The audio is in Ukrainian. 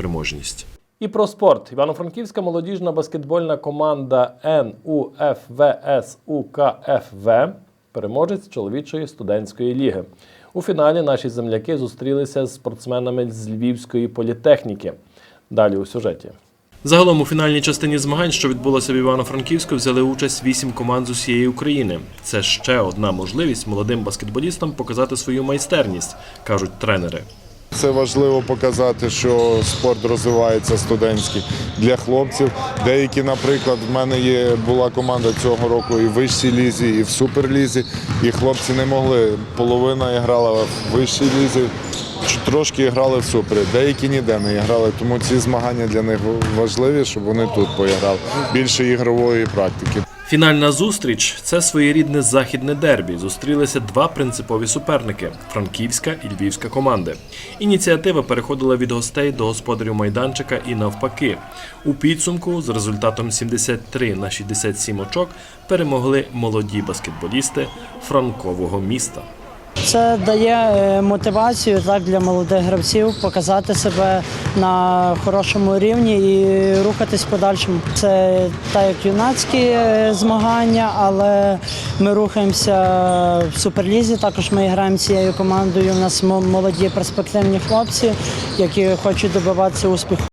переможність. І про спорт. Івано-Франківська молодіжна баскетбольна команда НУФВСУКФВ переможець чоловічої студентської ліги. У фіналі наші земляки зустрілися з спортсменами з Львівської політехніки. Далі у сюжеті. Загалом у фінальній частині змагань, що відбулося в Івано-Франківську, взяли участь вісім команд з усієї України. Це ще одна можливість молодим баскетболістам показати свою майстерність, кажуть тренери. Це важливо показати, що спорт розвивається студентський для хлопців. Деякі, наприклад, в мене є була команда цього року і в вищій лізі, і в суперлізі. І хлопці не могли. Половина грала в вищій лізі, трошки грали в супері. Деякі ніде не грали. Тому ці змагання для них важливі, щоб вони тут поіграли. Більше ігрової практики. Фінальна зустріч це своєрідне західне дербі. Зустрілися два принципові суперники франківська і львівська команди. Ініціатива переходила від гостей до господарів майданчика і навпаки. У підсумку з результатом 73 на 67 очок перемогли молоді баскетболісти франкового міста. Це дає е, мотивацію так для молодих гравців показати себе на хорошому рівні і рухатись подальшому. Це так як юнацькі е, змагання, але ми рухаємося в суперлізі. Також ми граємо цією командою. У нас молоді перспективні хлопці, які хочуть добиватися успіху.